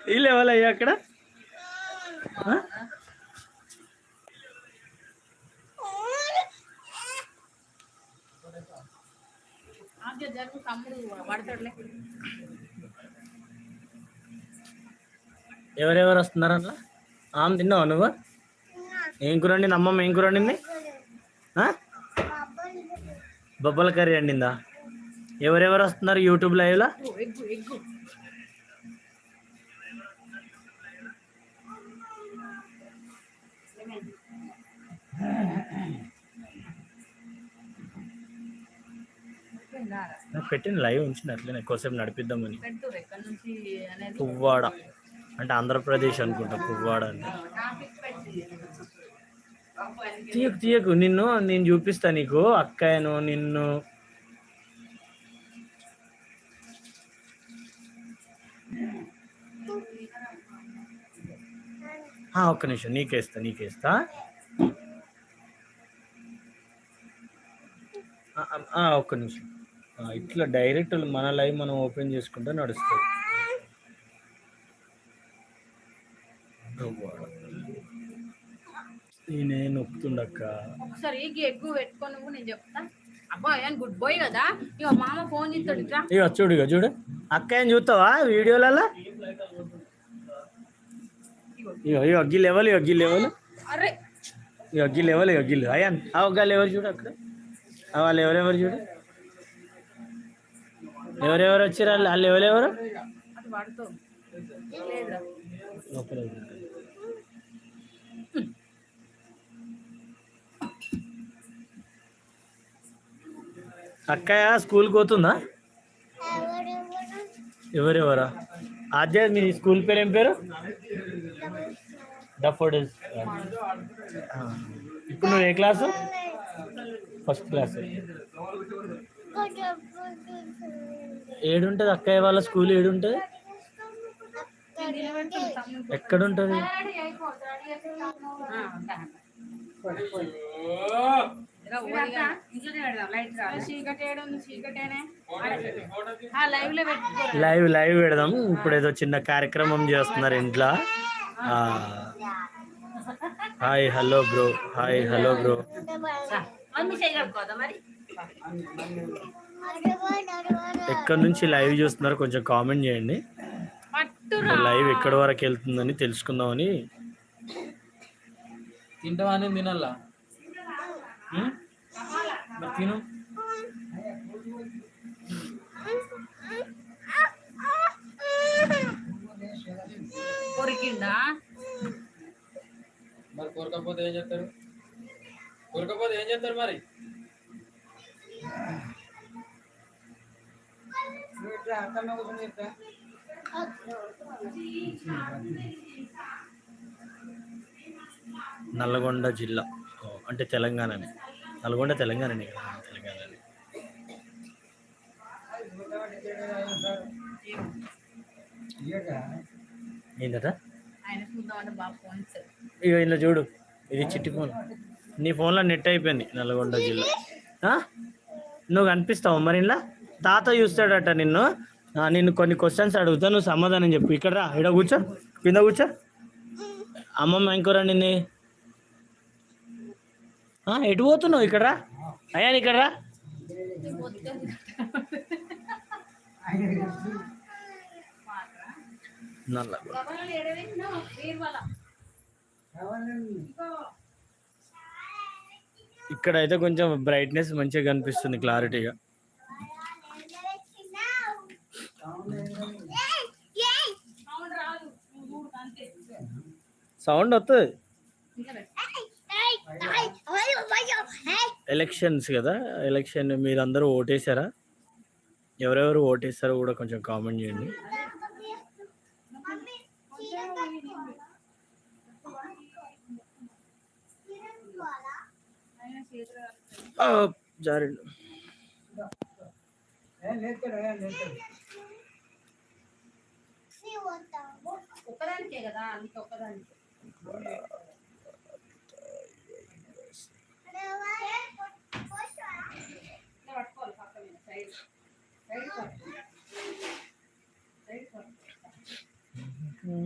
వీళ్ళు ఎవరయ్యా అక్కడ? ఎవరెవరు వస్తున్నారు అట్లా ఆమె తిన్నావు నువ్వు? ఏం కూర వండింది? అమ్మమ్మ ఏం కూర వండింది? ఆ? బొబ్బల కర్రీ వండిందా? ఎవరెవరు వస్తున్నారు యూట్యూబ్ లైవ్లో? నాకు పెట్టిన లైవ్ ఉంచిన అట్లనే ఎక్కువసేపు నడిపిద్దామని. పువ్వాడ. అంటే ఆంధ్రప్రదేశ్ అనుకుంటా పువ్వాడ అంటే. తీయకు తీయకు. నిన్ను నేను చూపిస్తా నీకు. అక్కయ్యను నిన్ను. ఒక్క నిమిషం. నీకేస్తా నీకేస్తా ఆ, ఆ, ఆ, ఒక్క నిమిషం. ఇట్లా డైరెక్ట్ మన లైవ్ మనం ఓపెన్ చేసుకుంటే నడుస్తుంది. ఈయన నొక్కుతుండక్క ఒకసారి ఎగ్గు పెట్టుకొని నేను చెప్తా. అబ్బా ఏం గుడ్ బాయ్ కదా. ఇక మామ ఫోన్ చేస్తాడు ఇక చూడు ఇక చూడు. అక్క ఏం చూస్తావా వీడియోలలో ఇగో ఇగో అగ్గి లెవెల్ ఇగో అగ్గి లెవెల్ అరే. ఇగో అగ్గి లెవెల్ ఇగో అగ్గి అయ్యాన్ ఆ ఒక్క లెవెల్ చూడు అక్కడ వాళ్ళు ఎవరెవరు చూడు? ఎవరెవరు వచ్చారు? వాళ్ళు వాళ్ళు ఎవరెవరు. అక్కయ్య స్కూల్కి పోతుందా? ఎవరెవరా? ఆద్య మీ స్కూల్ పేరు ఏం పేరు? డఫోడిల్స్. ఇప్పుడు నువ్వు ఏ క్లాసు ఫస్ట్ క్లాస్. ఏడుంటుంది అక్కయ్య వాళ్ళ స్కూల్ ఏడుంటుంది? ఎక్కడుంటుంది? ఎక్కడ ఉంటుంది లైవ్ లైవ్ పెడదాం. ఇప్పుడు ఏదో చిన్న కార్యక్రమం చేస్తున్నారు ఇంట్లో. Hi hello bro. Hi hello bro. ఎక్కడి నుంచి లైవ్ చూస్తున్నారు కొంచెం కామెంట్ చేయండి. లైవ్ ఎక్కడి వరకు వెళ్తుందని తెలుసుకుందామని. తింటావా అని తినాలా? ఉం? మరి తిను. మరి కొరకపోతే ఏం చేస్తారు? కొరకపోతే ఏం చేస్తారు మరి? నల్లగొండ జిల్లా. అంటే తెలంగాణనే. నల్గొండ తెలంగాణనే తెలంగాణనే. ఏంటట ఇక ఇలా చూడు ఇది చిట్టి ఫోన్. నీ ఫోన్లో నెట్ అయిపోయింది. నల్గొండ జిల్లా. ఆ? నువ్వు కనిపిస్తావు మరి ఇలా తాత చూస్తాడట నిన్ను. నిన్ను కొన్ని క్వశ్చన్స్ అడుగుతా నువ్వు సమాధానం చెప్పు. ఇక్కడ రా ఇక్కడ కూర్చో. కింద కూర్చో. అమ్మమ్మ ఇంకోరా నిన్ను. ఆ, ఎటు పోతున్నావు? ఇక్కడ రా. అయ్యా ఇక్కడ రా. నల్ల ఇక్కడ అయితే కొంచెం బ్రైట్నెస్ మంచిగా కనిపిస్తుంది క్లారిటీగా సౌండ్ వస్తుంది ఎలక్షన్స్ కదా? ఎలక్షన్ మీరందరూ ఓటేశారా ఎవరెవరు ఓటేశారో కూడా కొంచెం కామెంట్ చేయండి ఆ, జారిండు ఒక్కదానికే కదా అంత ఒక్కదానికి.